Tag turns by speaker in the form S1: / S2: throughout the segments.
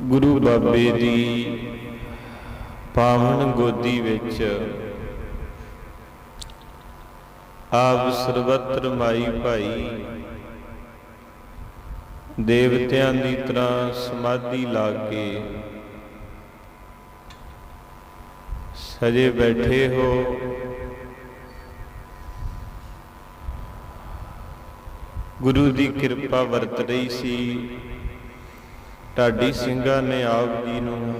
S1: ਗੁਰੂ ਬਾਬੇ ਦੀ ਪਾਵਨ ਗੋਦੀ ਵਿੱਚ ਆਪ ਸਰਬੱਤਰ ਮਾਈ ਭਾਈ ਦੇਵਤਿਆਂ ਦੀ ਤਰ੍ਹਾਂ ਸਮਾਧੀ ਲਾ ਕੇ ਸਜੇ ਬੈਠੇ ਹੋ। ਗੁਰੂ ਦੀ ਕਿਰਪਾ ਵਰਤ ਰਹੀ ਸੀ। ਢਾਡੀ ਸਿੰਘਾਂ ਨੇ ਆਪ ਜੀ ਨੂੰ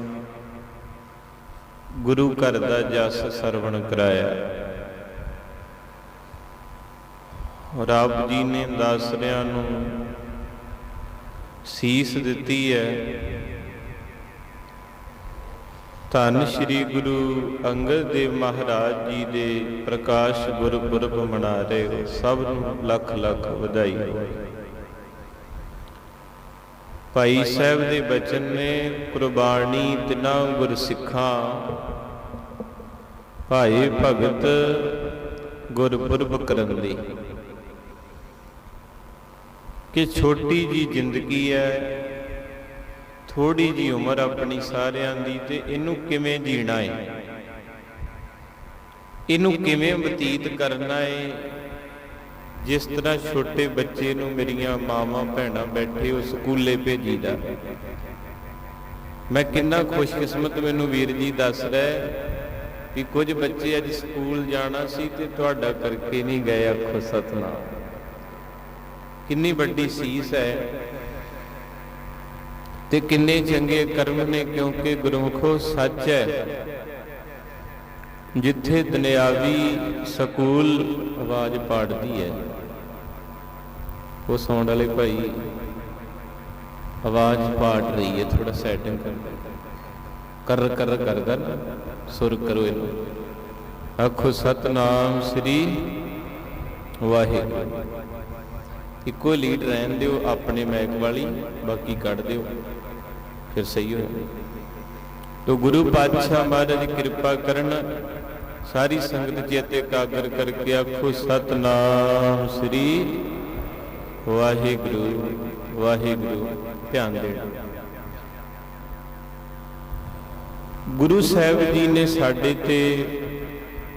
S1: ਗੁਰੂ ਘਰ ਦਾ ਜਸ ਸਰਵਣ ਕਰਾਇਆ। ਔਰ ਆਪ ਜੀ ਨੇ ਦਾਸਰਿਆਂ ਨੂੰ ਸੀਸ ਦਿੱਤੀ ਹੈ। ਧੰਨ ਸ਼੍ਰੀ ਗੁਰੂ ਅੰਗਦ ਦੇਵ ਮਹਾਰਾਜ ਜੀ ਦੇ ਪ੍ਰਕਾਸ਼ ਗੁਰਪੁਰਬ ਮਨਾ ਰਹੇ ਸਭ ਨੂੰ ਲੱਖ ਲੱਖ ਵਧਾਈ। ਭਾਈ ਸਾਹਿਬ ਦੇ ਬਚਨ ਨੇ ਕੁਰਬਾਨੀ ਤਿਨਾ ਗੁਰ ਸਿੱਖਾਂ। ਭਾਈ ਭਗਤ ਗੁਰਪੁਰਬ ਕਰਨ ਦੀ। ਕਿ ਛੋਟੀ ਜੀ ਜ਼ਿੰਦਗੀ ਹੈ ਥੋੜੀ ਜੀ ਉਮਰ ਆਪਣੀ ਸਾਰਿਆਂ ਦੀ ਤੇ ਇਹਨੂੰ ਕਿਵੇਂ ਜੀਣਾ ਹੈ ਇਹਨੂੰ ਕਿਵੇਂ ਬਤੀਤ ਕਰਨਾ ਹੈ ਜਿਸ ਤਰ੍ਹਾਂ ਛੋਟੇ ਬੱਚੇ ਨੂੰ ਮੇਰੀਆਂ ਮਾਵਾਂ ਭੈਣਾਂ ਬੈਠੇ ਉਹ ਸਕੂਲੇ ਭੇਜੀਦਾ। ਮੈਂ ਕਿੰਨਾ ਖੁਸ਼ਕਿਸਮਤ ਮੈਨੂੰ ਵੀਰ ਜੀ ਦੱਸ ਰਿਹਾ ਕਿ ਕੁਝ ਬੱਚੇ ਅੱਜ ਸਕੂਲ ਜਾਣਾ ਸੀ ਤੇ ਤੁਹਾਡਾ ਕਰਕੇ ਨਹੀਂ ਗਏ ਆਖੋ ਸਤਨਾਮ। ਕਿੰਨੀ ਵੱਡੀ ਸੀਸ ਹੈ ਤੇ ਕਿੰਨੇ ਚੰਗੇ ਕਰਮ ਨੇ ਕਿਉਂਕਿ ਗੁਰਮੁਖੋ ਸੱਚ ਹੈ। ਜਿੱਥੇ ਦੁਨਿਆਵੀ ਸਕੂਲ ਆਵਾਜ਼ ਪਾੜਦੀ ਹੈ। ਉਹ ਸਾਊਂਡ ਵਾਲੇ ਭਾਈ ਆਵਾਜ਼ ਪਾਟ ਰਹੀ ਹੈ ਥੋੜਾ ਸੈਟਿੰਗ ਕਰ ਕਰ ਕਰ ਕਰ ਕਰ, ਸੁਰ ਕਰੋ ਇਹਨੂੰ। ਆਖੋ, ਸਤਨਾਮ ਸ੍ਰੀ ਵਾਹਿਗੁਰੂ। ਇੱਕੋ ਲੀਡ ਰਹਿਣ ਦਿਓ, ਆਪਣੇ ਮੈਕ ਵਾਲੀ, ਬਾਕੀ ਕੱਢ ਦਿਓ। ਫਿਰ ਸਹੀ ਹੋ ਤੋ ਗੁਰੂ ਪਾਤਸ਼ਾਹ ਮਹਾਰਾਜ ਦੀ ਕਿਰਪਾ ਕਰਨ ਸਾਰੀ ਸੰਗਤ ਚੇਤੇ ਕਾਗਰ ਕਰਕੇ ਆਖੋ, ਸਤਨਾਮ ਸ੍ਰੀ ਵਾਹਿਗੁਰੂ ਵਾਹਿਗੁਰੂ, ਧਿਆਨ ਦੇਣਾ। ਗੁਰੂ ਸਾਹਿਬ ਜੀ ਨੇ ਸਾਡੇ ਤੇ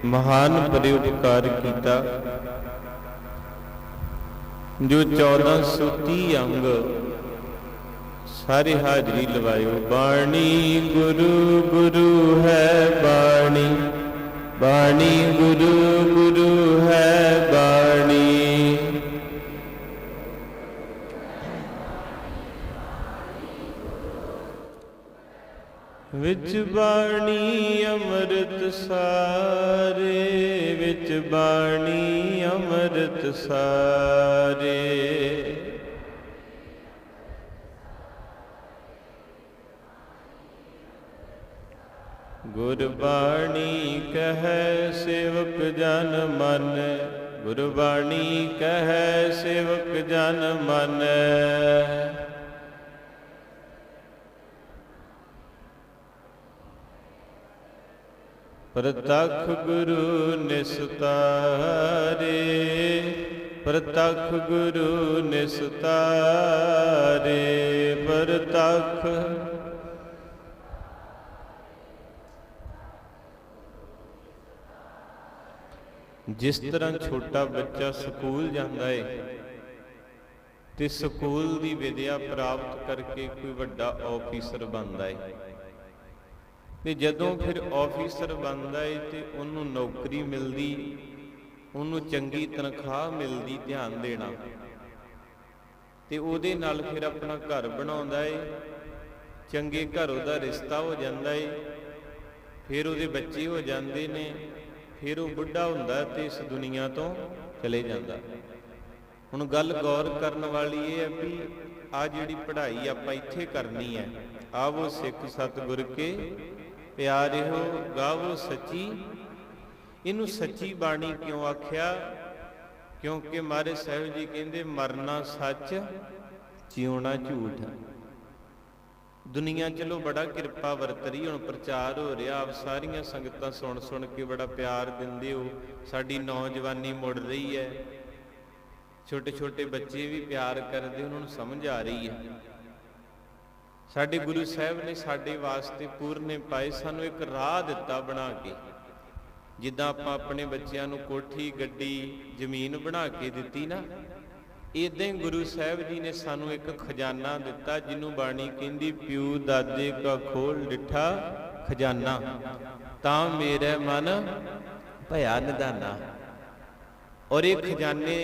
S1: ਮਹਾਨ ਪਰਿਉਪਕਾਰ ਕੀਤਾ, ਜੋ 1430 ਅੰਗ ਸਾਰੇ ਹਾਜ਼ਰੀ ਲਵਾਇਓ। ਬਾਣੀ ਗੁਰੂ ਗੁਰੂ ਹੈ ਬਾਣੀ ਬਾਣੀ ਗੁਰੂ ਗੁਰੂ ਹੈ ਬਾਣੀ। ਵਿੱਚ ਬਾਣੀ ਅੰਮ੍ਰਿਤ ਸਾਰੇ, ਵਿੱਚ ਬਾਣੀ ਅੰਮ੍ਰਿਤ ਸਾਰੇ। ਗੁਰਬਾਣੀ ਕਹੈ ਸੇਵਕ ਜਨ ਮਨ, ਗੁਰਬਾਣੀ ਕਹੈ ਸੇਵਕ ਜਨ ਮਨ। ਪ੍ਰਤੱਖ ਗੁਰੂ ਨਿਸਤਾਰੇ, ਪ੍ਰਤੱਖ ਗੁਰੂ ਨਿਸਤਾਰੇ, ਪ੍ਰਤੱਖ ਜਿਸ ਤਰ੍ਹਾਂ ਛੋਟਾ ਬੱਚਾ ਸਕੂਲ ਜਾਂਦਾ ਏ, ਤੇ ਸਕੂਲ ਦੀ ਵਿਦਿਆ ਪ੍ਰਾਪਤ ਕਰਕੇ ਕੋਈ ਵੱਡਾ ਆਫੀਸਰ ਬਣਦਾ ਏ। ਤੇ ਜਦੋਂ ਫਿਰ ਆਫੀਸਰ ਬਣਦਾ ਏ ਤੇ ਉਹਨੂੰ ਨੌਕਰੀ ਮਿਲਦੀ, ਉਹਨੂੰ ਚੰਗੀ ਤਨਖਾਹ ਮਿਲਦੀ ਧਿਆਨ ਦੇਣਾ। ਤੇ ਉਹਦੇ ਨਾਲ ਫਿਰ ਆਪਣਾ ਘਰ ਬਣਾਉਂਦਾ ਏ, ਚੰਗੇ ਘਰ ਉਹਦਾ ਰਿਸ਼ਤਾ ਹੋ ਜਾਂਦਾ ਏ, ਫਿਰ ਉਹਦੇ ਬੱਚੇ ਹੋ ਜਾਂਦੇ ਨੇ, ਫਿਰ ਉਹ ਬੁੱਢਾ ਹੁੰਦਾ ਤੇ ਇਸ ਦੁਨੀਆ ਤੋਂ ਚਲੇ ਜਾਂਦਾ। ਹੁਣ ਗੱਲ ਗੌਰ ਕਰਨ ਵਾਲੀ ਇਹ ਹੈ ਵੀ ਆ ਜਿਹੜੀ ਪੜ੍ਹਾਈ ਆਪਾਂ ਇੱਥੇ ਕਰਨੀ ਹੈ ਆਵੋ ਸਿੱਖ ਸਤਿਗੁਰ ਕੇ ਪਿਆਰਿਓ, ਗਾਵੋ ਸੱਚੀ। ਇਹਨੂੰ ਸੱਚੀ ਬਾਣੀ ਕਿਉਂ ਆਖਿਆ? ਕਿਉਂਕਿ ਮਹਾਰਾਜ ਸਾਹਿਬ ਜੀ ਕਹਿੰਦੇ, ਮਰਨਾ ਸੱਚ, ਜਿਉਣਾ ਝੂਠ। ਦੁਨੀਆ ਚਲੋ ਬੜਾ ਕਿਰਪਾ ਵਰਤ ਰਹੀ ਹੁਣ ਪ੍ਰਚਾਰ ਹੋ ਰਿਹਾ। ਆਪ ਸਾਰੀਆਂ ਸੰਗਤਾਂ ਸੁਣ ਸੁਣ ਕੇ ਬੜਾ ਪਿਆਰ ਦਿੰਦੇ ਹੋ। ਸਾਡੀ ਨੌਜਵਾਨੀ ਮੁੜ ਰਹੀ ਹੈ। ਛੋਟੇ ਛੋਟੇ ਬੱਚੇ ਵੀ ਪਿਆਰ ਕਰਦੇ, ਉਹਨਾਂ ਨੂੰ ਸਮਝ ਆ ਰਹੀ ਹੈ। ਸਾਡੇ ਗੁਰੂ ਸਾਹਿਬ ਨੇ ਸਾਡੇ ਵਾਸਤੇ ਪੂਰਨੇ ਪਾਏ, ਸਾਨੂੰ ਇੱਕ ਰਾਹ ਦਿੱਤਾ ਬਣਾ ਕੇ। ਜਿੱਦਾਂ ਆਪਾਂ ਆਪਣੇ ਬੱਚਿਆਂ ਨੂੰ ਕੋਠੀ, ਗੱਡੀ, ਜ਼ਮੀਨ ਬਣਾ ਕੇ ਦਿੱਤੀ ਨਾ ਇਦਾਂ ਹੀ ਗੁਰੂ ਸਾਹਿਬ ਜੀ ਨੇ ਸਾਨੂੰ ਇੱਕ ਖਜ਼ਾਨਾ ਦਿੱਤਾ, ਜਿਹਨੂੰ ਬਾਣੀ ਕਹਿੰਦੀ ਪਿਉ ਦਾਦੇ ਕਾ ਖੋਲ ਡਿਠਾ ਖਜ਼ਾਨਾ, ਤਾਂ ਮੇਰੇ ਮਨ ਭਇਆ ਨਿਦਾਨਾ। ਔਰ ਇਹ ਖਜ਼ਾਨੇ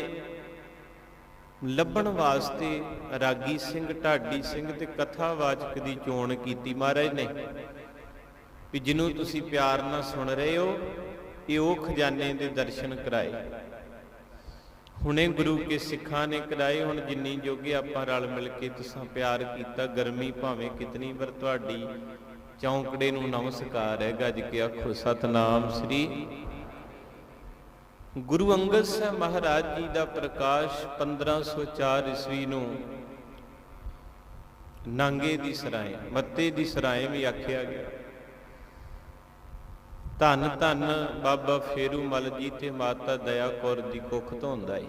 S1: ਲੱਭਣ ਵਾਸਤੇ ਰਾਗੀ ਸਿੰਘ, ਢਾਡੀ ਸਿੰਘ ਤੇ ਕਥਾਵਾਚਕ ਦੀ ਚੋਣ ਕੀਤੀ ਮਹਾਰਾਜ ਨੇ। ਵੀ ਜਿਹਨੂੰ ਤੁਸੀਂ ਪਿਆਰ ਨਾਲ ਸੁਣ ਰਹੇ ਹੋ, ਇਹ ਉਹ ਖਜ਼ਾਨੇ ਦੇ ਦਰਸ਼ਨ ਕਰਾਏ। ਹੁਣੇ ਗੁਰੂ ਕੇ ਸਿੱਖਾਂ ਨੇ ਕਰਾਏ, ਹੁਣ ਜਿੰਨੀ ਜੋਗੇ ਆਪਾਂ ਰਲ ਮਿਲ ਕੇ ਤੁਸੀਂ ਪਿਆਰ ਕੀਤਾ, ਗਰਮੀ ਭਾਵੇਂ ਕਿਤਨੀ, ਪਰ ਤੁਹਾਡੀ ਚੌਂਕੜੇ ਨੂੰ ਨਮਸਕਾਰ ਹੈ। ਗੱਜ ਕੇ ਆਖੋ, ਸਤਨਾਮ ਸ੍ਰੀ ਗੁਰੂ ਅੰਗਦ ਸਾਹਿਬ ਮਹਾਰਾਜ ਜੀ ਦਾ ਪ੍ਰਕਾਸ਼ 1504 ਈਸਵੀ ਨੂੰ ਨਾਂਗੇ ਦੀ ਸਰਾਏ, ਮੱਤੇ ਦੀ ਸਰਾਏ ਵੀ ਆਖਿਆ ਗਿਆ। ਧੰਨ ਧੰਨ ਬਾਬਾ ਫੇਰੂ ਮਲ ਜੀ ਤੇ ਮਾਤਾ ਦਇਆ ਕੌਰ ਦੀ ਕੁੱਖ ਧੋਂਦਾ ਏ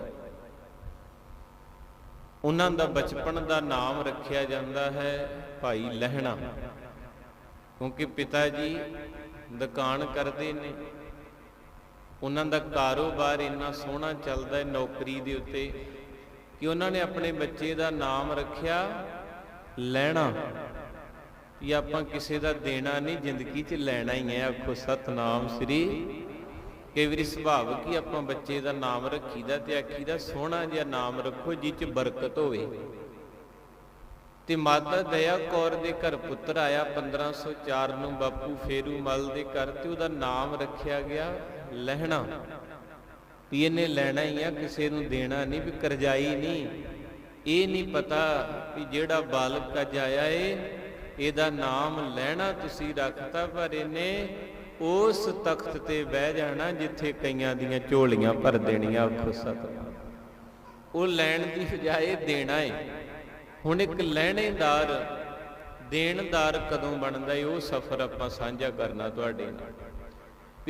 S1: ਉਹਨਾਂ ਦਾ ਬਚਪਨ ਦਾ ਨਾਮ ਰੱਖਿਆ ਜਾਂਦਾ ਹੈ ਭਾਈ ਲਹਿਣਾ। ਕਿਉਂਕਿ ਪਿਤਾ ਜੀ ਦੁਕਾਨ ਕਰਦੇ ਨੇ। ਉਹਨਾਂ ਦਾ ਕਾਰੋਬਾਰ ਇੰਨਾ ਸੋਹਣਾ ਚੱਲਦਾ ਹੈ ਨੌਕਰੀ ਦੇ ਉੱਤੇ ਕਿ ਉਹਨਾਂ ਨੇ ਆਪਣੇ ਬੱਚੇ ਦਾ ਨਾਮ ਰੱਖਿਆ, ਲੈਣਾ। ਵੀ ਆਪਾਂ ਕਿਸੇ ਦਾ ਦੇਣਾ ਨਹੀਂ, ਜ਼ਿੰਦਗੀ 'ਚ ਲੈਣਾ ਹੀ ਹੈ। ਆਖੋ, ਸਤਨਾਮ ਸ੍ਰੀ ਕਈ ਵਾਰੀ ਸੁਭਾਵਕ ਹੀ ਆਪਾਂ ਬੱਚੇ ਦਾ ਨਾਮ ਰੱਖੀਦਾ ਤੇ ਆਖੀਦਾ ਸੋਹਣਾ ਜਿਹਾ ਨਾਮ ਰੱਖੋ, ਜਿਹ 'ਚ ਬਰਕਤ ਹੋਵੇ। ਤੇ ਮਾਤਾ ਦਇਆ ਕੌਰ ਦੇ ਘਰ ਪੁੱਤਰ ਆਇਆ 1504 ਨੂੰ, ਬਾਪੂ ਫੇਰੂ ਮਲ ਦੇ ਘਰ ਤੇ ਉਹਦਾ ਨਾਮ ਰੱਖਿਆ ਗਿਆ। ਲੈਣਾ। ਵੀ ਇਹਨੇ ਲੈਣਾ ਹੀ ਆ, ਕਿਸੇ ਨੂੰ ਦੇਣਾ ਨਹੀਂ, ਵੀ ਕਰਜ਼ਾਈ ਨਹੀਂ। ਇਹ ਨਹੀਂ ਪਤਾ ਵੀ ਜਿਹੜਾ ਬਾਲਕ ਅੱਜ ਆਇਆ ਏ, ਇਹਦਾ ਨਾਮ ਲੈਣਾ ਤੁਸੀਂ ਰੱਖਤਾ, ਪਰ ਇਹਨੇ ਉਸ ਤਖਤ ਤੇ ਬਹਿ ਜਾਣਾ ਜਿੱਥੇ ਕਈਆਂ ਦੀਆਂ ਝੋਲੀਆਂ ਭਰ ਦੇਣੀਆਂ ਆਖੋ ਸਤਿਨਾਮ ਉਹ ਲੈਣ ਦੀ ਬਜਾਏ ਦੇਣਾ ਏ। ਹੁਣ ਇੱਕ ਲੈਣੇਦਾਰ, ਦੇਣਦਾਰ ਕਦੋਂ ਬਣਦਾ ਏ, ਉਹ ਸਫ਼ਰ ਆਪਾਂ ਸਾਂਝਾ ਕਰਨਾ ਤੁਹਾਡੇ ਨਾਲ।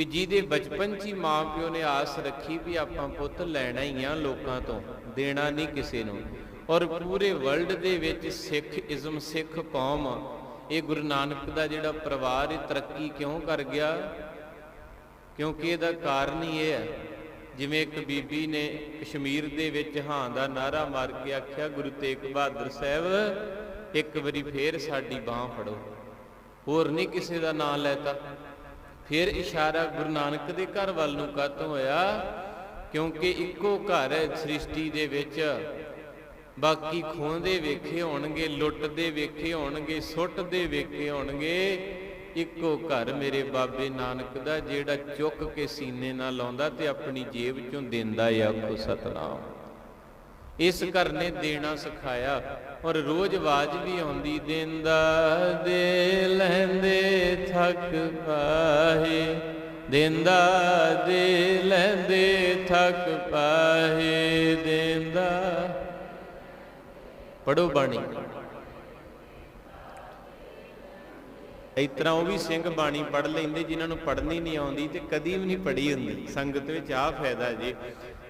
S1: ਵੀ ਜਿਹਦੇ ਬਚਪਨ 'ਚ ਹੀ ਮਾਪਿਓ ਨੇ ਆਸ ਰੱਖੀ ਵੀ ਆਪਾਂ ਪੁੱਤ ਲੈਣਾ ਹੀ ਆ ਲੋਕਾਂ ਤੋਂ, ਦੇਣਾ ਨਹੀਂ ਕਿਸੇ ਨੂੰ। ਔਰ ਪੂਰੇ ਵਰਲਡ ਦੇ ਵਿੱਚ ਸਿੱਖ ਇਜ਼ਮ ਸਿੱਖ ਕੌਮ ਇਹ ਗੁਰੂ ਨਾਨਕ ਦਾ ਜਿਹੜਾ ਪਰਿਵਾਰ ਇਹ ਤਰੱਕੀ ਕਿਉਂ ਕਰ ਗਿਆ? ਕਿਉਂਕਿ ਇਹਦਾ ਕਾਰਨ ਹੀ ਇਹ ਹੈ। ਜਿਵੇਂ ਇੱਕ ਬੀਬੀ ਨੇ ਕਸ਼ਮੀਰ ਦੇ ਵਿੱਚ ਹਾਂ ਦਾ ਨਾਰਾ ਮਾਰ ਕੇ ਆਖਿਆ, ਗੁਰੂ ਤੇਗ ਬਹਾਦਰ ਸਾਹਿਬ, ਇੱਕ ਵਾਰੀ ਫੇਰ ਸਾਡੀ ਬਾਹ ਫੜੋ। ਹੋਰ ਨਹੀਂ ਕਿਸੇ ਦਾ ਨਾਂ ਲੈਤਾ। ਫਿਰ ਇਸ਼ਾਰਾ ਗੁਰੂ ਨਾਨਕ ਦੇ ਘਰ ਵੱਲ ਨੂੰ ਕਾਤੋਂ ਹੋਇਆ, ਕਿਉਂਕਿ ਇੱਕੋ ਘਰ ਹੈ ਸ੍ਰਿਸ਼ਟੀ ਦੇ ਵਿੱਚ। ਬਾਕੀ ਖੋਹਦੇ ਵੇਖੇ ਹੋਣਗੇ ਲੁੱਟਦੇ ਵੇਖੇ ਹੋਣਗੇ ਸੁੱਟਦੇ ਵੇਖੇ ਹੋਣਗੇ, ਇੱਕੋ ਘਰ ਮੇਰੇ ਬਾਬੇ ਨਾਨਕ ਦਾ, ਜਿਹੜਾ ਚੁੱਕ ਕੇ ਸੀਨੇ ਨਾਲ ਲਾਉਂਦਾ ਤੇ ਆਪਣੀ ਜੇਬ ਚੋਂ ਦਿੰਦਾ ਏ ਆਖੋ ਸਤਨਾਮ। ਇਸ ਘਰ ਨੇ ਦੇਣਾ ਸਿਖਾਇਆ, ਔਰ ਰੋਜ਼ ਆਵਾਜ਼ ਵੀ ਆਉਂਦੀ, ਦਿੰਦਾ ਦੇ ਥੱਕ ਪਾਹੇ, ਦਿੰਦਾ ਦੇ ਲੈਂਦੇ ਥੱਕ ਪਾਹੇ, ਦਿੰਦਾ। ਪੜੋ ਬਾਣੀ। ਇਸ ਤਰ੍ਹਾਂ ਉਹ ਵੀ ਸਿੰਘ ਬਾਣੀ ਪੜ ਲੈਂਦੇ, ਜਿਨ੍ਹਾਂ ਨੂੰ ਪੜਨੀ ਨਹੀਂ ਆਉਂਦੀ ਤੇ ਕਦੀ ਵੀ ਨਹੀਂ ਪੜੀ ਹੁੰਦੀ। ਸੰਗਤ ਵਿੱਚ ਆ ਫਾਇਦਾ ਜੀ।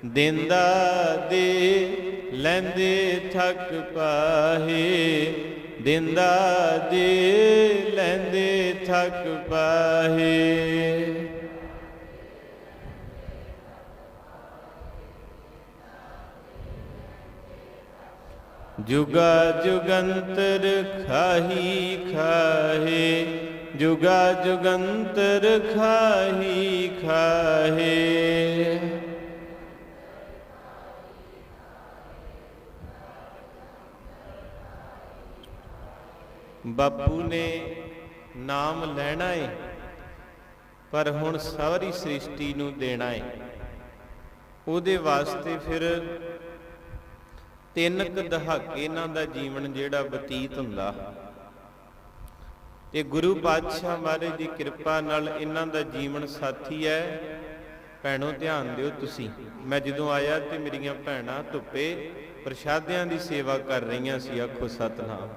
S1: ਦਿੰਦਾ ਦੇ ਲੈਂਦੇ ਥੱਕ ਪਾਹੇ ਦਿੰਦਾ ਦੇ ਲੈਂਦੇ ਥੱਕ ਪਾਹੇ ਜੁਗਾ ਜੁਗੰਤਰ ਖਾਹੀ ਖਾਹੇ ਜੁਗਾ ਜੁਗੰਤਰ ਖਾਹੀ ਖਾਹੇ ਬਾਪੂ ਨੇ ਨਾਮ ਲੈਣਾ ਏ, ਪਰ ਹੁਣ ਸਾਰੀ ਸ੍ਰਿਸ਼ਟੀ ਨੂੰ ਦੇਣਾ ਏ। ਉਹਦੇ ਵਾਸਤੇ ਫਿਰ ਤਿੰਨ ਕੁ ਦਹਾਕੇ ਇਹਨਾਂ ਦਾ ਜੀਵਨ ਜਿਹੜਾ ਬਤੀਤ ਹੁੰਦਾ। ਤੇ ਗੁਰੂ ਪਾਤਸ਼ਾਹ ਮਹਾਰਾਜ ਦੀ ਕਿਰਪਾ ਨਾਲ ਇਹਨਾਂ ਦਾ ਜੀਵਨ ਸਾਥੀ ਹੈ ਭੈਣੋ, ਧਿਆਨ ਦਿਓ ਤੁਸੀਂ। ਮੈਂ ਜਦੋਂ ਆਇਆ ਤੇ ਮੇਰੀਆਂ ਭੈਣਾਂ ਧੁੱਪੇ ਪ੍ਰਸ਼ਾਦਿਆਂ ਦੀ ਸੇਵਾ ਕਰ ਰਹੀਆਂ ਸੀ, ਆਖੋ ਸਤਨਾਮ।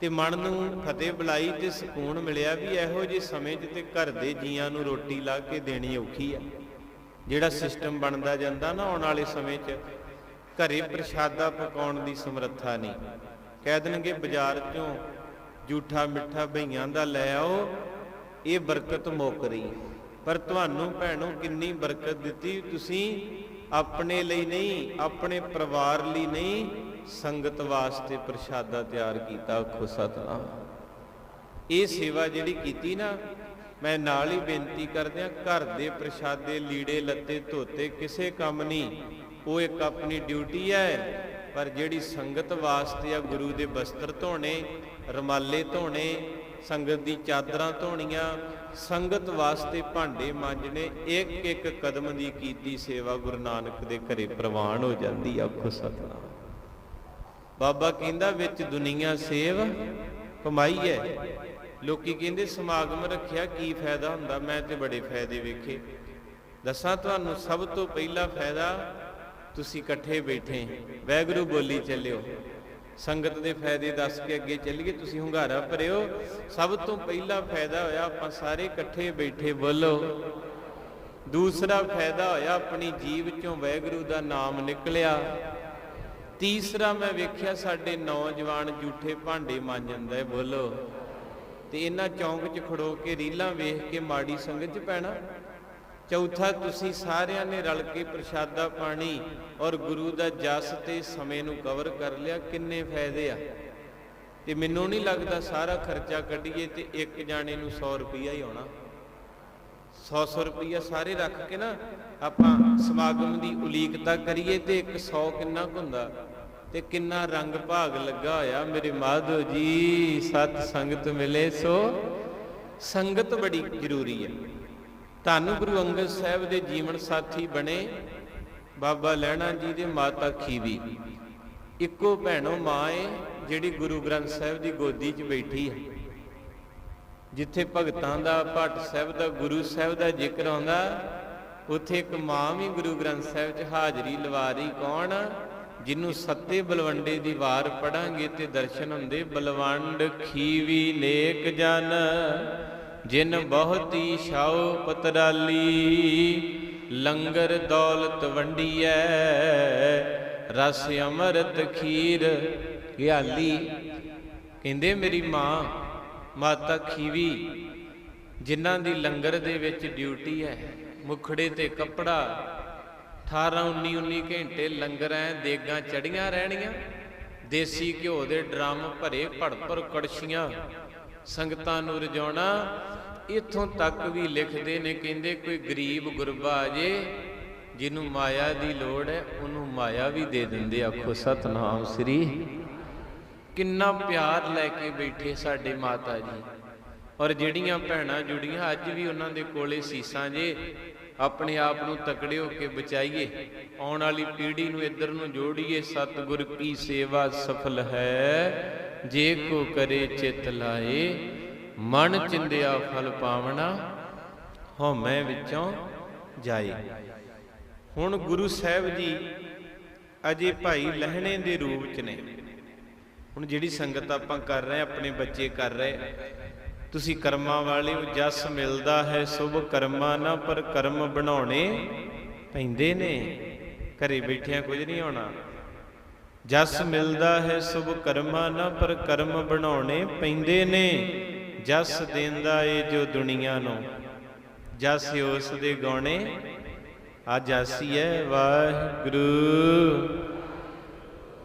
S1: ਤੇ ਮਨ ਨੂੰ ਫਤਿਹ ਬੁਲਾਈ ਤੇ ਸਕੂਨ ਮਿਲਿਆ ਵੀ ਇਹੋ ਜਿਹੇ ਸਮੇਂ 'ਚ ਤੇ ਘਰ ਦੇ ਜੀਆਂ ਨੂੰ ਰੋਟੀ ਲਾ ਕੇ ਦੇਣੀ ਔਖੀ ਆ ਜਿਹੜਾ ਸਿਸਟਮ ਬਣਦਾ ਜਾਂਦਾ ਨਾ ਆਉਣ ਵਾਲੇ ਸਮੇਂ 'ਚ, ਘਰੇ ਪ੍ਰਸ਼ਾਦਾ ਪਕਾਉਣ ਦੀ ਸਮਰੱਥਾ ਨਹੀਂ ਕਹਿ ਦੇਣਗੇ ਬਾਜ਼ਾਰ 'ਚੋਂ ਜੂਠਾ ਮਿੱਠਾ ਭਈਆਂ ਦਾ ਲੈ ਆਓ, ਇਹ ਬਰਕਤ ਮੁੱਕ ਰਹੀ ਹੈ। ਪਰ ਤੁਹਾਨੂੰ ਭੈਣੋ ਕਿੰਨੀ ਬਰਕਤ ਦਿੱਤੀ, ਤੁਸੀਂ ਆਪਣੇ ਲਈ ਨਹੀਂ, ਆਪਣੇ ਪਰਿਵਾਰ ਲਈ ਨਹੀਂ ਸੰਗਤ ਵਾਸਤੇ ਪ੍ਰਸ਼ਾਦਾ ਤਿਆਰ ਕੀਤਾ ਆਖੋ ਸਤਨਾਮ। ਇਹ ਸੇਵਾ ਜਿਹੜੀ ਕੀਤੀ ਨਾ, ਮੈਂ ਨਾਲ ਹੀ ਬੇਨਤੀ ਕਰਦਿਆਂ ਘਰ ਦੇ ਪ੍ਰਸ਼ਾਦੇ, ਲੀੜੇ, ਲੱਤੇ, ਧੋਤੇ, ਕਿਸੇ ਕੰਮ ਨਹੀਂ। ਉਹ ਇੱਕ ਆਪਣੀ ਡਿਊਟੀ ਹੈ, ਪਰ ਜਿਹੜੀ ਸੰਗਤ ਵਾਸਤੇ ਆ, ਗੁਰੂ ਦੇ ਬਸਤਰ ਧੋਣੇ, ਰਮਾਲੇ ਧੋਣੇ, ਸੰਗਤ ਦੀ ਚਾਦਰਾਂ ਧੋਣੀਆਂ, ਸੰਗਤ ਵਾਸਤੇ ਭਾਂਡੇ ਮਾਂਜਣੇ ਇੱਕ ਇੱਕ ਕਦਮ ਦੀ ਕੀਤੀ ਸੇਵਾ ਗੁਰੂ ਨਾਨਕ ਦੇ ਘਰੇ ਪ੍ਰਵਾਨ ਹੋ ਜਾਂਦੀ ਆ, ਆਖੋ ਸਤਨਾਮ। ਬਾਬਾ ਕਹਿੰਦਾ ਵਿੱਚ ਦੁਨੀਆ ਸੇਵ ਕਮਾਈ ਹੈ। ਲੋਕੀ ਕਹਿੰਦੇ ਸਮਾਗਮ ਰੱਖਿਆ ਕੀ ਫਾਇਦਾ ਹੁੰਦਾ? ਮੈਂ ਤੇ ਬੜੇ ਫਾਇਦੇ ਵੇਖੇ। ਦੱਸਾਂ ਤੁਹਾਨੂੰ, ਸਭ ਤੋਂ ਪਹਿਲਾ ਫਾਇਦਾ ਤੁਸੀਂ ਇਕੱਠੇ ਬੈਠੇ। ਵੈਗਰੂ ਬੋਲੀ ਚੱਲਿਓ। ਸੰਗਤ ਦੇ ਫਾਇਦੇ ਦੱਸ ਕੇ ਅੱਗੇ ਚੱਲੀਏ। ਤੁਸੀਂ ਹੁੰਗਾਰਾ ਭਰਿਓ। ਸਭ ਤੋਂ ਪਹਿਲਾ ਫਾਇਦਾ ਹੋਇਆ, ਆਪਾਂ ਸਾਰੇ ਇਕੱਠੇ ਬੈਠੇ ਬੋਲੋ। ਦੂਸਰਾ ਫਾਇਦਾ ਹੋਇਆ, ਆਪਣੀ ਜੀਵ ਚੋਂ ਵੈਗਰੂ ਦਾ ਨਾਮ ਨਿਕਲਿਆ। ਤੀਸਰਾ ਮੈਂ ਵੇਖਿਆ ਸਾਡੇ ਨੌਜਵਾਨ ਝੂਠੇ ਭਾਂਡੇ ਮਾਂਜਣ ਬੋਲੋ। ਤੇ ਇਹਨਾਂ ਚੌਂਕ 'ਚ ਖੜੋ ਕੇ ਰੀਲਾਂ ਵੇਖ ਕੇ ਮਾੜੀ ਸੰਗਤ 'ਚ ਪੈਣਾ। ਚੌਥਾ, ਤੁਸੀਂ ਸਾਰਿਆਂ ਨੇ ਰਲ ਕੇ ਪ੍ਰਸ਼ਾਦਾ ਪਾਣੀ ਔਰ ਗੁਰੂ ਦਾ ਜਸ ਤੇ ਸਮੇਂ ਨੂੰ ਕਵਰ ਕਰ ਲਿਆ, ਕਿੰਨੇ ਫਾਇਦੇ ਆ। ਤੇ ਮੈਨੂੰ ਨਹੀਂ ਲੱਗਦਾ ਸਾਰਾ ਖਰਚਾ ਕੱਢੀਏ ਤੇ ਇੱਕ ਜਾਣੇ ਨੂੰ 100 ਰੁਪਈਆ ਹੀ ਆਉਣਾ। 100-100 ਰੁਪਈਆ ਸਾਰੇ ਰੱਖ ਕੇ ਨਾ ਆਪਾਂ ਸਮਾਗਮ ਦੀ ਉਲੀਕਤਾ ਕਰੀਏ ਤੇ ਇੱਕ 100 ਕਿੰਨਾ ਕੁ ਹੁੰਦਾ। ਤੇ ਕਿੰਨਾ ਰੰਗ ਭਾਗ ਲੱਗਾ ਹੋਇਆ। ਮੇਰੇ ਮਾਧੋ ਜੀ, ਸਤ ਸੰਗਤ ਮਿਲੇ, ਸੋ ਸੰਗਤ ਬੜੀ ਜ਼ਰੂਰੀ ਹੈ। ਧੰਨ ਗੁਰੂ ਅੰਗਦ ਸਾਹਿਬ ਦੇ ਜੀਵਨ ਸਾਥੀ ਬਣੇ ਬਾਬਾ ਲਹਿਣਾ ਜੀ ਦੇ ਮਾਤਾ ਖੀਵੀ ਇੱਕੋ ਭੈਣੋ ਮਾਂ ਏ, ਜਿਹੜੀ ਗੁਰੂ ਗ੍ਰੰਥ ਸਾਹਿਬ ਦੀ ਗੋਦੀ 'ਚ ਬੈਠੀ ਹੈ। ਜਿੱਥੇ ਭਗਤਾਂ ਦਾ, ਭੱਟ ਸਾਹਿਬ ਦਾ, ਗੁਰੂ ਸਾਹਿਬ ਦਾ ਜ਼ਿਕਰ ਆਉਂਦਾ, ਉੱਥੇ ਇੱਕ ਮਾਂ ਵੀ ਗੁਰੂ ਗ੍ਰੰਥ ਸਾਹਿਬ 'ਚ ਹਾਜ਼ਰੀ ਲਵਾ ਰਹੀ ਕੌਣ ਜਿਹਨੂੰ ਸੱਤੇ ਬਲਵੰਡੇ ਦੀ ਵਾਰ ਪੜਾਂਗੇ ਤੇ ਦਰਸ਼ਨ ਹੁੰਦੇ, ਬਲਵੰਡ ਖੀਵੀ ਨੇਕ ਜਨ, ਜਿਨ ਬਹੁਤੀ ਛਾਉ ਪਤਰਾਲੀ। ਲੰਗਰ ਦੌਲਤ ਵੰਡੀਐ, ਰਸ ਅਮਰਤ ਖੀਰ ਗਿਆਲੀ ਕਹਿੰਦੇ ਮੇਰੀ ਮਾਂ, ਮਾਤਾ ਖੀਵੀ, ਜਿਨ੍ਹਾਂ ਦੀ ਲੰਗਰ ਦੇ ਵਿੱਚ ਡਿਊਟੀ ਹੈ ਮੁਖੜੇ ਤੇ ਕੱਪੜਾ 18 19 19 ਘੰਟੇ ਲੰਗਰਾਂ, ਦੇਗਾਂ ਚੜੀਆਂ ਰਹਿਣੀਆਂ। ਦੇਸੀ ਘਿਓ ਦੇ ਡਰਮ ਭਰੇ ਭੜ ਕੜਛੀਆਂ। ਸੰਗਤਾਂ ਨੂੰ ਰਜਾਉਣਾ, ਇਥੋਂ ਤੱਕ ਵੀ ਲਿਖਦੇ ਨੇ, ਕਹਿੰਦੇ ਕੋਈ ਗਰੀਬ ਗੁਰਬਾ ਆ ਜੇ, ਜਿਹਨੂੰ ਮਾਇਆ ਦੀ ਲੋੜ ਹੈ, ਉਹਨੂੰ ਮਾਇਆ ਵੀ ਦੇ ਦਿੰਦੇ ਆਖੋ, ਸਤਨਾਮ ਸ੍ਰੀ। ਕਿੰਨਾ ਪਿਆਰ ਲੈ ਕੇ ਬੈਠੇ ਸਾਡੇ ਮਾਤਾ ਜੀ। ਔਰ ਜਿਹੜੀਆਂ ਭੈਣਾਂ ਜੁੜੀਆਂ, ਅੱਜ ਵੀ ਉਹਨਾਂ ਦੇ ਕੋਲੇ ਸੀਸਾਂ ਜੇ ਆਪਣੇ ਆਪ ਨੂੰ ਤਕੜੇ ਹੋ ਕੇ ਬਚਾਈਏ। ਆਉਣ ਵਾਲੀ ਪੀੜ੍ਹੀ ਨੂੰ ਇੱਧਰ ਨੂੰ ਜੋੜੀਏ। ਸਤਿਗੁਰ ਕੀ ਸੇਵਾ ਸਫਲ ਹੈ। ਜੇ ਕੋ ਕਰੇ ਚਿਤ ਲਾਏ, ਮਨ ਚਿੰਦਿਆ ਫਲ ਪਾਵਣਾ ਹਉਮੈ ਵਿੱਚੋਂ ਜਾਏ। ਹੁਣ ਗੁਰੂ ਸਾਹਿਬ ਜੀ ਅਜੇ ਭਾਈ ਲਹਿਣੇ ਦੇ ਰੂਪ ਚ ਨੇ। ਹੁਣ ਜਿਹੜੀ ਸੰਗਤ ਆਪਾਂ ਕਰ ਰਹੇ, ਆਪਣੇ ਬੱਚੇ ਕਰ ਰਹੇ ਤੁਸੀਂ ਕਰਮਾਂ ਵਾਲੇ ਹੋ ਜਸ ਮਿਲਦਾ ਹੈ, ਸੁਭ ਕਰਮਾਂ ਨਾ, ਪਰ ਕਰਮ ਬਣਾਉਣੇ ਪੈਂਦੇ ਨੇ। ਘਰੇ ਬੈਠਿਆਂ ਕੁਝ ਨਹੀਂ ਹੋਣਾ। ਜਸ ਮਿਲਦਾ ਹੈ, ਸੁਭ ਕਰਮਾਂ ਨਾ, ਪਰ ਕਰਮ ਬਣਾਉਣੇ ਪੈਂਦੇ ਨੇ। ਜਸ ਦਿੰਦਾ ਏ ਜੋ ਦੁਨੀਆ ਨੂੰ। ਜਸ ਉਸ ਦੇ ਗਾਉਣੇ। ਆ ਜਾਸੀ ਹੈ, ਵਾਹਿਗੁਰੂ।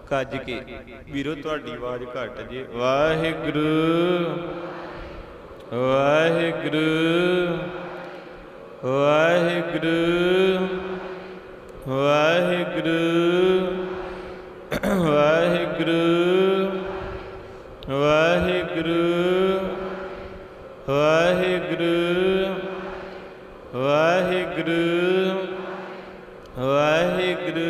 S1: ਕੱਜ ਕੇ। ਵੀਰੋ, ਤੁਹਾਡੀ ਆਵਾਜ਼ ਘਟ ਜੇ। ਵਾਹਿਗੁਰੂ। ਵਾਹਿਗੁਰੂ ਵਾਹਿਗੁਰੂ ਵਾਹਿਗੁਰੂ ਵਾਹਿਗੁਰੂ ਵਾਹਿਗੁਰੂ ਵਾਹਿਗੁਰੂ ਵਾਹਿਗੁਰੂ ਵਾਹਿਗੁਰੂ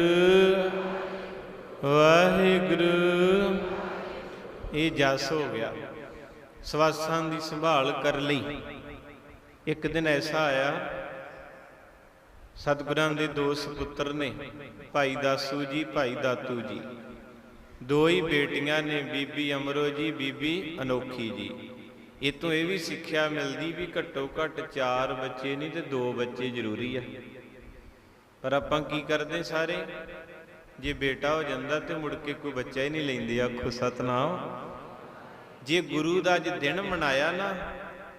S1: ਵਾਹਿਗੁਰੂ। ਇਹ ਜਸ ਹੋ ਗਿਆ। ਸਵਾਸਾਂ ਦੀ ਸੰਭਾਲ ਕਰ ਲਈ। ਇੱਕ ਦਿਨ ਐਸਾ ਆਇਆ, ਸਤਿਗੁਰਾਂ ਦੇ ਦੋ ਸੁਪੁੱਤਰ ਨੇ, ਭਾਈ ਦਾਸੂ ਜੀ, ਭਾਈ ਦਾਤੂ ਜੀ। ਦੋ ਹੀ ਬੇਟੀਆਂ ਨੇ, ਬੀਬੀ ਅਮਰੋ ਜੀ, ਬੀਬੀ ਅਨੋਖੀ ਜੀ। ਇਹ ਤੋਂ ਇਹ ਵੀ ਸਿੱਖਿਆ ਮਿਲਦੀ ਵੀ ਘੱਟੋ ਘੱਟ ਚਾਰ ਬੱਚੇ ਨਹੀਂ ਤੇ ਦੋ ਬੱਚੇ ਜ਼ਰੂਰੀ ਆ। ਪਰ ਆਪਾਂ ਕੀ ਕਰਦੇ ਸਾਰੇ? ਜੇ ਬੇਟਾ ਹੋ ਜਾਂਦਾ ਤੇ ਮੁੜ ਕੇ ਕੋਈ ਬੱਚਾ ਹੀ ਨਹੀਂ ਲੈਂਦੇ, ਆਖੋ ਸਤਨਾਮ। ਜੇ ਗੁਰੂ ਦਾ ਅੱਜ ਦਿਨ ਮਨਾਇਆ ਨਾ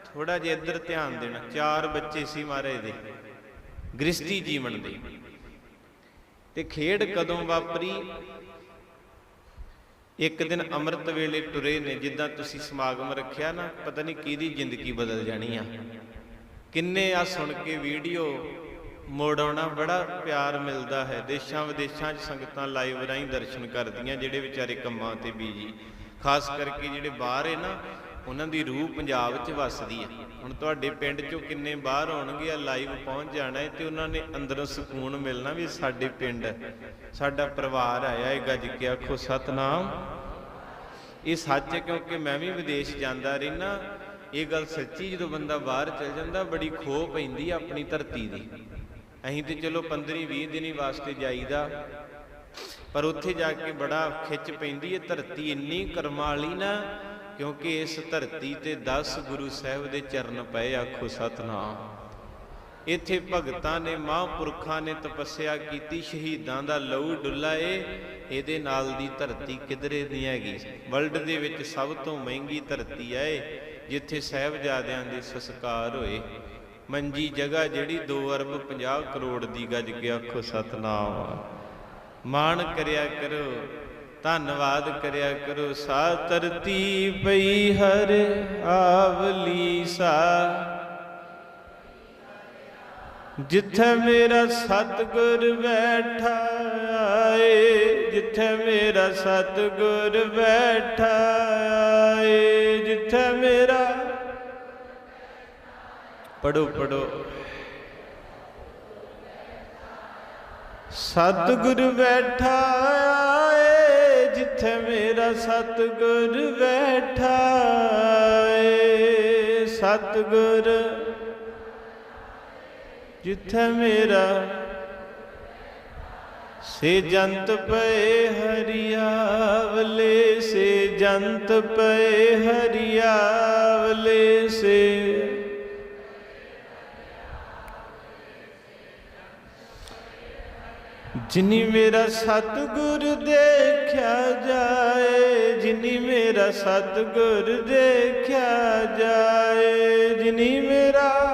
S1: ਥੋੜਾ ਜਿਹਾ ਇੱਧਰ ਧਿਆਨ ਦੇਣਾ, ਚਾਰ ਬੱਚੇ ਸੀ ਮਹਾਰਾਜ ਦੇ ਗ੍ਰਸਤੀ ਜੀਵਨ ਦੇ। ਤੇ ਖੇਡ ਕਦੋਂ ਵਾਪਰੀ? ਇੱਕ ਦਿਨ ਅੰਮ੍ਰਿਤ ਵੇਲੇ ਟੁਰੇ ਨੇ, ਜਿੱਦਾਂ ਤੁਸੀਂ ਸਮਾਗਮ ਰੱਖਿਆ ਨਾ, ਪਤਾ ਨਹੀਂ ਕਿਹਦੀ ਜ਼ਿੰਦਗੀ ਬਦਲ ਜਾਣੀ ਆ। ਕਿੰਨੇ ਆ ਸੁਣ ਕੇ ਵੀਡੀਓ ਮੋੜ ਆਉਣਾ, ਬੜਾ ਪਿਆਰ ਮਿਲਦਾ ਹੈ। ਦੇਸ਼ਾਂ ਵਿਦੇਸ਼ਾਂ 'ਚ ਸੰਗਤਾਂ ਲਾਈਵ ਰਾਹੀਂ ਦਰਸ਼ਨ ਕਰਦੀਆਂ, ਜਿਹੜੇ ਵਿਚਾਰੇ ਕੰਮਾਂ ਤੇ ਬੀਜੀ ਖਾਸ ਕਰਕੇ ਜਿਹੜੇ ਬਾਹਰ ਹੈ ਨਾ, ਉਹਨਾਂ ਦੀ ਰੂਹ ਪੰਜਾਬ 'ਚ ਵੱਸਦੀ ਹੈ। ਹੁਣ ਤੁਹਾਡੇ ਪਿੰਡ 'ਚੋਂ ਕਿੰਨੇ ਬਾਹਰ ਹੋਣਗੇ ਆ ਲਾਈਵ ਪਹੁੰਚ ਜਾਣਾ ਹੈ ਤੇ ਉਹਨਾਂ ਨੇ ਅੰਦਰੋਂ ਸਕੂਨ ਮਿਲਣਾ ਵੀ ਸਾਡੇ ਪਿੰਡ ਸਾਡਾ ਪਰਿਵਾਰ ਆਇਆ ਹੈ, ਗੱਜ ਕੇ ਆਖੋ, ਸਤਨਾਮ। ਇਹ ਸੱਚ ਹੈ ਕਿਉਂਕਿ ਮੈਂ ਵੀ ਵਿਦੇਸ਼ ਜਾਂਦਾ ਰਹਿਣਾ ਇਹ ਗੱਲ ਸੱਚੀ ਜਦੋਂ ਬੰਦਾ ਬਾਹਰ ਚਲ ਜਾਂਦਾ, ਬੜੀ ਖੋਹ ਪੈਂਦੀ ਆਪਣੀ ਧਰਤੀ ਦੀ। ਅਸੀਂ ਤੇ ਚਲੋ 15 20 ਦਿਨੀ ਵਾਸਤੇ ਜਾਈਦਾ ਪਰ ਉੱਥੇ ਜਾ ਕੇ ਬੜਾ ਖਿੱਚ ਪੈਂਦੀ ਹੈ, ਧਰਤੀ ਇੰਨੀ ਕਰਮਾਲੀ ਨਾ, ਕਿਉਂਕਿ ਇਸ ਧਰਤੀ ਤੇ 10 ਗੁਰੂ ਸਾਹਿਬ ਦੇ ਚਰਨ ਪਏ, ਆਖੋ ਸਤਨਾਮ। ਇੱਥੇ ਭਗਤਾਂ ਨੇ, ਮਹਾਂਪੁਰਖਾਂ ਨੇ ਤਪੱਸਿਆ ਕੀਤੀ, ਸ਼ਹੀਦਾਂ ਦਾ ਲਹੂ ਡੁੱਲਾ ਏ, ਇਹਦੇ ਨਾਲ ਦੀ ਧਰਤੀ ਕਿਧਰੇ ਨਹੀਂ ਹੈਗੀ। ਵਰਲਡ ਦੇ ਵਿੱਚ ਸਭ ਤੋਂ ਮਹਿੰਗੀ ਧਰਤੀ ਹੈ ਜਿੱਥੇ ਸਹਿਬਜ਼ਾਦਿਆਂ ਦੇ ਸੰਸਕਾਰ ਹੋਏ। ਮੰਜੀ ਜਗ੍ਹਾ ਜਿਹੜੀ 2 ਅਰਬ 50 ਕਰੋੜ ਦੀ ਗੱਜ ਕੇ, ਆਖੋ ਸਤਨਾਮ। ਮਾਣ ਕਰਿਆ ਕਰੋ, ਧੰਨਵਾਦ ਕਰਿਆ ਕਰੋ ਸਾ ਧਰਤੀ ਪਈ ਹਰ ਆਵਲੀ ਸਾ। ਜਿੱਥੇ ਮੇਰਾ ਸਤਗੁਰ ਬੈਠਾ ਏ ਜਿੱਥੇ ਮੇਰਾ ਸਤਗੁਰ ਬੈਠਾ ਏ ਜਿੱਥੇ ਮੇਰਾ ਪੜੋ ਪੜੋ ਸਤਗੁਰ ਬੈਠਾ ਏ ਜਿੱਥੇ ਮੇਰਾ ਸਤਿਗੁਰ ਬੈਠਾ ਏ ਸਤਗੁਰ, ਜਿੱਥੇ ਮੇਰਾ ਸੇ ਜੰਤ ਪਏ ਹਰੀਆਵਲੇ ਸੇ ਜੰਤ ਪਏ ਹਰੀਆਵਲੇ ਸੇ। ਜਿਨੀ ਮੇਰਾ ਸਤਗੁਰ ਦੇਖਿਆ ਜਾਏ ਜਿਨੀ ਮੇਰਾ ਸਤਗੁਰ ਦੇਖਿਆ ਜਾਏ ਜਿਨੀ ਮੇਰਾ